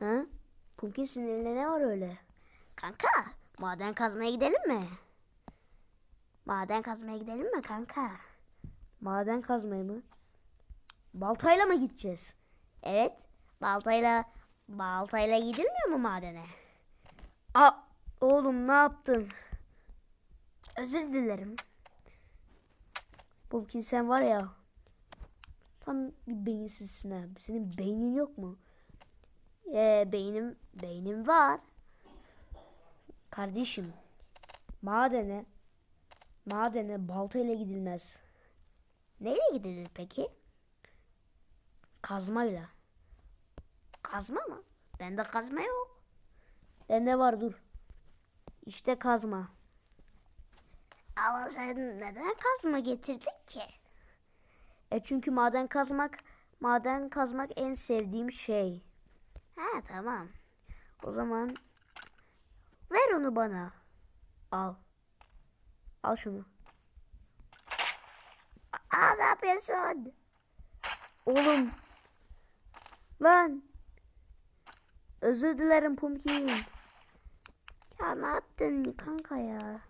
Ha? Pumpkin sinirinde ne var öyle? Kanka maden kazmaya gidelim mi? Maden kazmaya gidelim mi kanka? Maden kazmaya mı? Baltayla mı gideceğiz? Evet. Baltayla baltayla gidilmiyor mu madene? Aa, oğlum ne yaptın? Özür dilerim. Pumpkin sen var ya. Tam bir beyinsizsin ha. Senin beynin yok mu? Ee, beynim beynim var. Kardeşim. Madene madene baltayla gidilmez. Neyle gidilir peki? Kazmayla. Kazma mı? Bende kazma yok. Bende var dur. İşte kazma. Ama sen neden kazma getirdin ki? E çünkü maden kazmak, maden kazmak en sevdiğim şey. Ha tamam. O zaman ver onu bana. Al. Al şunu. Aa ne yapıyorsun? Oğlum. Lan. Özür dilerim Pumpkin. Ya ne yaptın kanka ya?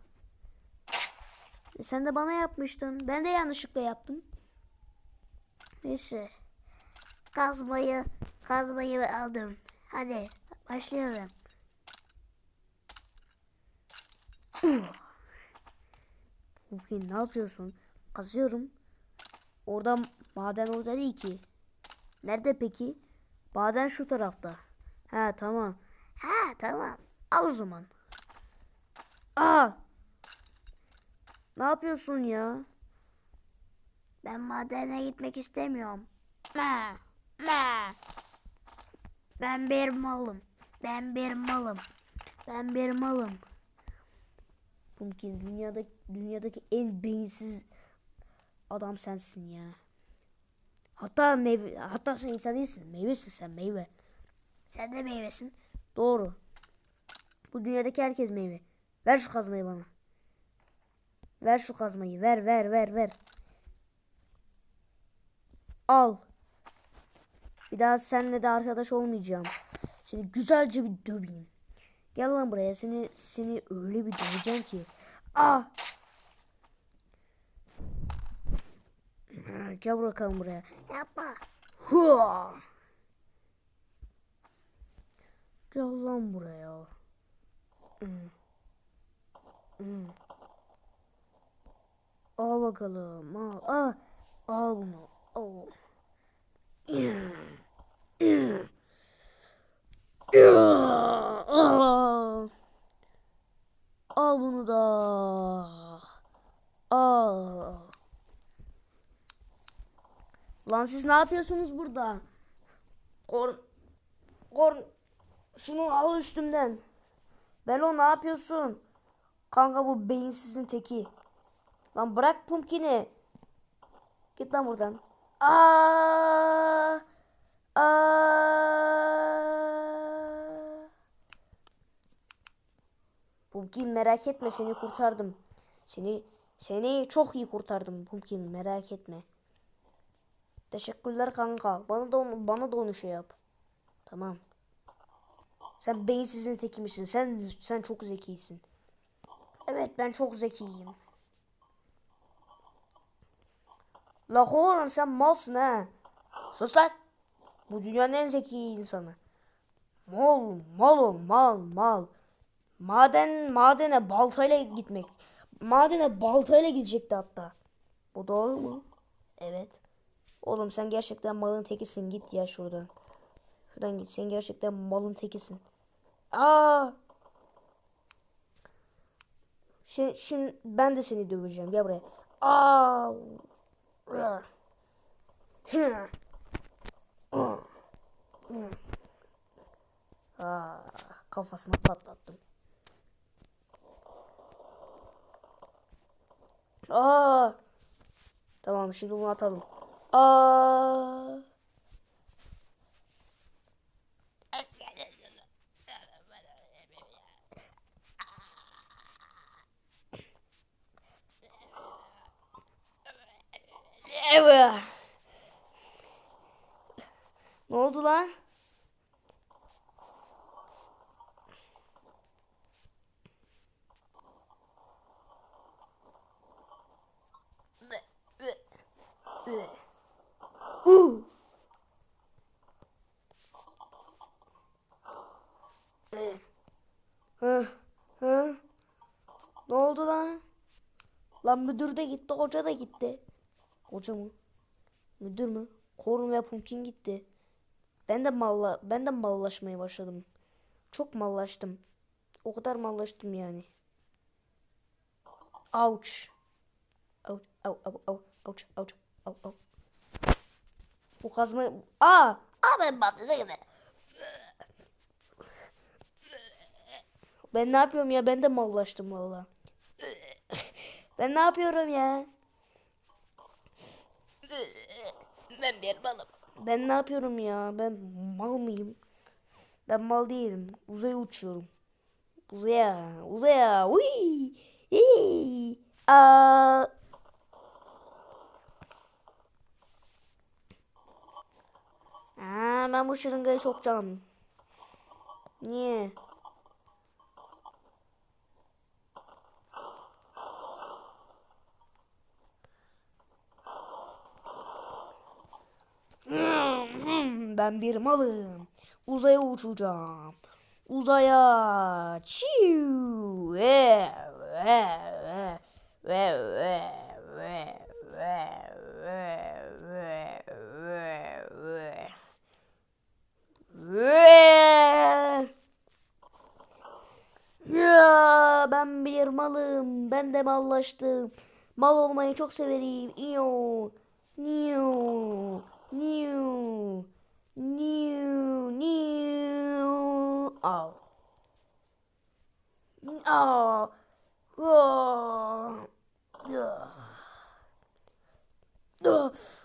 E, sen de bana yapmıştın. Ben de yanlışlıkla yaptım. Neyse. Kazmayı, kazmayı aldım. Hadi başlayalım. Bugün ne yapıyorsun? Kazıyorum. Orada maden orada değil ki. Nerede peki? Maden şu tarafta. Ha tamam. Ha tamam. Al o zaman. Aa! Ne yapıyorsun ya? Ben madene gitmek istemiyorum. Ma, ma. Ben bir malım. Ben bir malım. Ben bir malım. Pumpkin dünyada dünyadaki en beyinsiz adam sensin ya. Hatta meyve, hatta sen insan değilsin. Meyvesin sen meyve. Sen de meyvesin. Doğru. Bu dünyadaki herkes meyve. Ver şu kazmayı bana. Ver şu kazmayı. Ver ver ver ver. Al. Bir daha seninle de arkadaş olmayacağım. Seni güzelce bir döveyim. Gel lan buraya. Seni seni öyle bir döveceğim ki. Ah. Gel bakalım buraya. Yapma. Hua. Gel lan buraya. Hmm. Hmm. Al bakalım. Al. Al, al bunu. Al. Al. Al bunu da. Al. Lan siz ne yapıyorsunuz burada? Kor Kor şunu al üstümden. Belo ne yapıyorsun? Kanka bu beyinsizin teki. Lan bırak pumpkini. Git lan buradan. Aa! Aa! Pumpkin merak etme seni kurtardım. Seni seni çok iyi kurtardım Pumpkin merak etme. Teşekkürler kanka. Bana da onu, bana da onu şey yap. Tamam. Sen beyinsizin teki misin? Sen sen çok zekisin. Evet ben çok zekiyim. La oğlum sen malsın ha. Sus lan. Bu dünyanın en zeki insanı. Mal, mal ol, mal, mal. Maden, madene baltayla gitmek. Madene baltayla gidecekti hatta. Bu doğru mu? Evet. Oğlum sen gerçekten malın tekisin. Git ya şuradan. Şuradan git. Sen gerçekten malın tekisin. Aa! Şimdi, şimdi ben de seni döveceğim. Gel buraya. Aa, kafasına patlattım. Aa! Tamam şimdi bunu atalım. Aa! Evet. Ne oldu lan? Uh. Hı hı. Ne oldu lan? Lan müdür de gitti, hoca da gitti. Hoca mı? Müdür mü? Korun ve Pumpkin gitti. Ben de malla, ben de mallaşmaya başladım. Çok mallaştım. O kadar mallaştım yani. Ouch. Ouch, ouch, ouch, ouch, ouch ouch, ouch. Bu kazma... Aa! Aa ben patladı gibi. Ben ne yapıyorum ya? Ben de mallaştım valla. Ben ne yapıyorum ya? Ben bir balım. Ben ne yapıyorum ya? Ben mal mıyım? Ben mal değilim. Uzaya uçuyorum. Uzaya, uzaya. Uy! Aa! Aa, ben bu şırıngayı sokacağım. Niye? Ben bir malım. Uzaya uçacağım. Uzaya. Çiu. Ve ve ve ve ve ve ve ve ve ve ya ben bir malım. Ben de mallaştım. Mal olmayı çok severim. İyo. Niu. Niu. Niu. Niu. Al. Ah,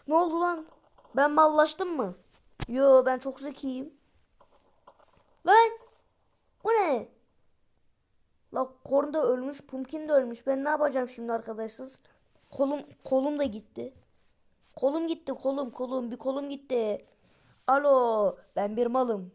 Ne oldu lan? Ben mallaştım mı? Yo ben çok zekiyim. Lan! Bu ne? La Korn da ölmüş, Pumpkin de ölmüş. Ben ne yapacağım şimdi arkadaşlar? Kolum kolum da gitti. Kolum gitti, kolum kolum bir kolum gitti. Alo, ben bir malım.